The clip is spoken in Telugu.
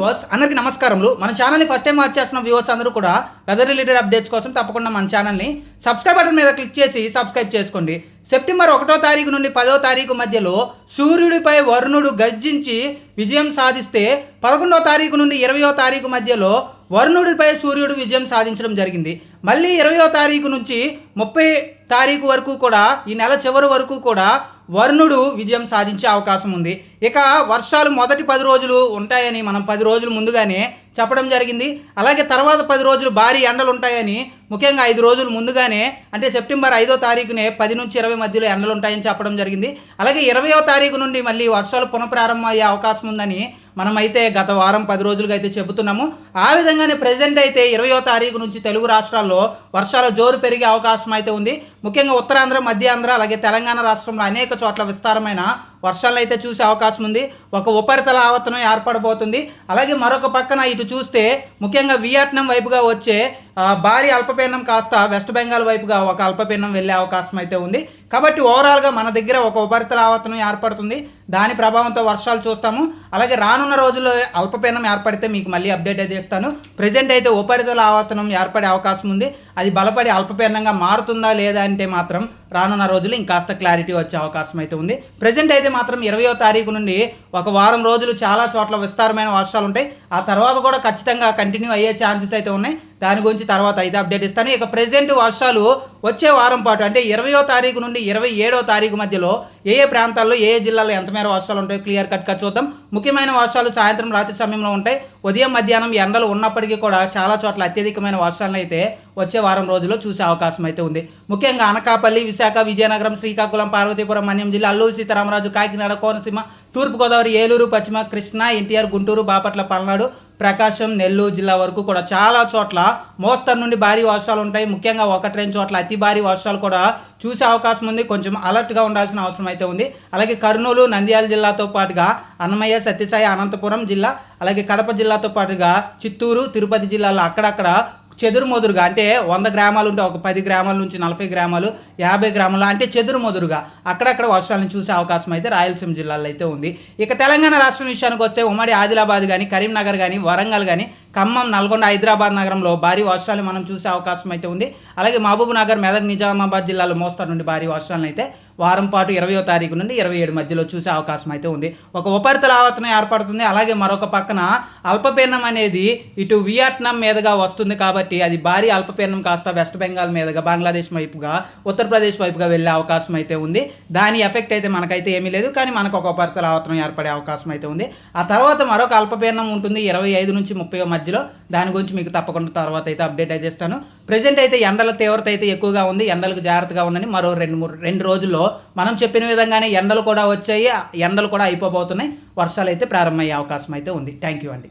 వ్యూవర్స్ అందరికీ నమస్కారములు. మన ఛానల్ని ఫస్ట్ టైం వాచ్ చేస్తున్న వ్యూవర్స్ అందరూ కూడా వెదర్ రిలేటెడ్ అప్డేట్స్ కోసం తప్పకుండా మన ఛానల్ని సబ్స్క్రైబ్ బటన్ మీద క్లిక్ చేసి సబ్స్క్రైబ్ చేసుకోండి. సెప్టెంబర్ ఒకటో తారీఖు నుండి పదో తారీఖు మధ్యలో సూర్యుడిపై వరుణుడు గర్జించి విజయం సాధిస్తే పదకొండో తారీఖు నుండి ఇరవయో తారీఖు మధ్యలో వరుణుడిపై సూర్యుడు విజయం సాధించడం జరిగింది. మళ్ళీ ఇరవయో తారీఖు నుంచి ముప్పై తారీఖు వరకు కూడా ఈ నెల చివరి వరకు కూడా వరుణుడు విజయం సాధించే అవకాశం ఉంది. ఇక వర్షాలు మొదటి పది రోజులు ఉంటాయని మనం పది రోజులు ముందుగానే చెప్పడం జరిగింది. అలాగే తర్వాత పది రోజులు భారీ ఎండలు ఉంటాయని ముఖ్యంగా ఐదు రోజులు ముందుగానే అంటే సెప్టెంబర్ ఐదో తారీఖునే పది నుంచి ఇరవై మధ్యలో ఎండలు ఉంటాయని చెప్పడం జరిగింది. అలాగే ఇరవయో తారీఖు నుండి మళ్ళీ వర్షాలు పునఃప్రారంభం అయ్యే అవకాశం ఉందని మనమైతే గత వారం పది రోజులుగా అయితే చెబుతున్నాము. ఆ విధంగానే ప్రజెంట్ అయితే ఇరవయో తారీఖు నుంచి తెలుగు రాష్ట్రాల్లో వర్షాల జోరు పెరిగే అవకాశం అయితే ఉంది. ముఖ్యంగా ఉత్తరాంధ్ర మధ్యాంధ్ర అలాగే తెలంగాణ రాష్ట్రంలో అనేక చోట్ల విస్తారమైన వర్షాలు అయితే చూసే అవకాశం ఉంది. ఒక ఉపరితల ఆవర్తనం ఏర్పడబోతుంది. అలాగే మరొక పక్కన ఇటు చూస్తే ముఖ్యంగా వియట్నాం వైపుగా వచ్చే భారీ అల్పపీడనం కాస్త వెస్ట్ బెంగాల్ వైపుగా ఒక అల్పపీడనం వెళ్ళే అవకాశం అయితే ఉంది. కాబట్టి ఓవరాల్గా మన దగ్గర ఒక ఉపరితల ఆవర్తనం ఏర్పడుతుంది. దాని ప్రభావంతో వర్షాలు చూస్తాము. అలాగే రానున్న రోజుల్లో అల్పపీడనం ఏర్పడితే మీకు మళ్ళీ అప్డేట్ అయితే తెలియజేస్తాను ప్రజెంట్ అయితే ఉపరితల ఆవర్తనం ఏర్పడే అవకాశం ఉంది. అది బలపడి అల్పపీడనంగా మారుతుందా లేదా అంటే మాత్రం రానున్న రోజులు ఇంకాస్త క్లారిటీ వచ్చే అవకాశం అయితే ఉంది. ప్రజెంట్ అయితే మాత్రం ఇరవయో తారీఖు నుండి ఒక వారం రోజులు చాలా చోట్ల విస్తారమైన వర్షాలు ఉంటాయి ఆ తర్వాత కూడా ఖచ్చితంగా కంటిన్యూ అయ్యే ఛాన్సెస్ అయితే ఉన్నాయి. దాని గురించి తర్వాత అయితే అప్డేట్ ఇస్తాను. ఇక ప్రజెంట్ వర్షాలు వచ్చే వారం పాటు అంటే ఇరవయో తారీఖు నుండి ఇరవై ఏడో తారీఖు మధ్యలో ఏ ఏ ప్రాంతాల్లో ఏ ఏ జిల్లాలో ఎంత మేర వర్షాలు ఉంటాయో క్లియర్ కట్గా చూద్దాం. ముఖ్యమైన వర్షాలు సాయంత్రం రాత్రి సమయంలో ఉంటాయి. ఉదయం మధ్యాహ్నం ఎండలు ఉన్నప్పటికీ కూడా చాలా చోట్ల అత్యధికమైన వర్షాలను అయితే వచ్చే వారం రోజుల్లో చూసే అవకాశం అయితే ఉంది. ముఖ్యంగా అనకాపల్లి విశాఖ విజయనగరం శ్రీకాకుళం పార్వతీపురం మన్యం జిల్లా అల్లూరు సీతారామరాజు కాకినాడ కోనసీమ తూర్పుగోదావరి ఏలూరు పశ్చిమ కృష్ణా ఎన్టీఆర్ గుంటూరు బాపట్ల పల్నాడు ప్రకాశం నెల్లూరు జిల్లా వరకు కూడా చాలా చోట్ల మోస్తరు నుండి భారీ వర్షాలు ఉంటాయి. ముఖ్యంగా ఒకటి రెండు చోట్ల అతి భారీ వర్షాలు కూడా చూసే అవకాశం ఉంది. కొంచెం అలర్ట్గా ఉండాల్సిన అవసరం అయితే ఉంది. అలాగే కర్నూలు నంద్యాల జిల్లాతో పాటుగా అన్నమయ్య సత్యసాయి అనంతపురం జిల్లా అలాగే కడప జిల్లాతో పాటుగా చిత్తూరు తిరుపతి జిల్లాలో అక్కడక్కడ చెదురుమదురుగా అంటే వంద గ్రామాలు ఉంటే ఒక పది గ్రామాల నుంచి నలభై గ్రామాలు యాభై గ్రామాలు అంటే చెదురుమదురుగా. అక్కడక్కడ వర్షాలను చూసే అవకాశం అయితే రాయలసీమ జిల్లాలో అయితే ఉంది. ఇక తెలంగాణ రాష్ట్రం విషయానికి వస్తే ఉమ్మడి ఆదిలాబాద్ కానీ కరీంనగర్ కానీ వరంగల్ కానీ ఖమ్మం నల్గొండ హైదరాబాద్ నగరంలో భారీ వర్షాలు మనం చూసే అవకాశం అయితే ఉంది. అలాగే మహబూబ్ నగర్ మెదక్ నిజామాబాద్ జిల్లాలో మోస్తారు నుండి భారీ వర్షాలను అయితే వారం పాటు ఇరవయో తారీఖు నుండి ఇరవై ఏడు మధ్యలో చూసే అవకాశం అయితే ఉంది. ఒక ఉపరితల ఆవర్తనం ఏర్పడుతుంది. అలాగే మరొక పక్కన అల్పపీడనం అనేది ఇటు వియట్నాం మీదుగా వస్తుంది కాబట్టి అది భారీ అల్పపీడనం కాస్త వెస్ట్ బెంగాల్ మీదుగా బంగ్లాదేశ్ వైపుగా ఉత్తరప్రదేశ్ వైపుగా వెళ్ళే అవకాశం అయితే ఉంది. దాని ఎఫెక్ట్ అయితే మనకైతే ఏమీ లేదు. కానీ మనకు ఒక ఉపరితల ఆవర్తనం ఏర్పడే అవకాశం అయితే ఉంది. ఆ తర్వాత మరొక అల్పపీడనం ఉంటుంది. ఇరవై ఐదు నుంచి ముప్పై మధ్యలో. దాని గురించి మీకు తప్పకుండా తర్వాత అయితే అప్డేట్ అయితే ఇస్తాను. ప్రజెంట్ అయితే ఎండల తీవ్రత అయితే ఎక్కువగా ఉంది. ఎండలకు జాగ్రత్తగా ఉందని మరో రెండు మూడు రెండు రోజుల్లో మనం చెప్పిన విధంగానే ఎండలు కూడా వచ్చాయి ఎండలు కూడా అయిపోబోతున్నాయి. వర్షాలు అయితే ప్రారంభమయ్యే అవకాశం అయితే ఉంది. థ్యాంక్ యూ అండి.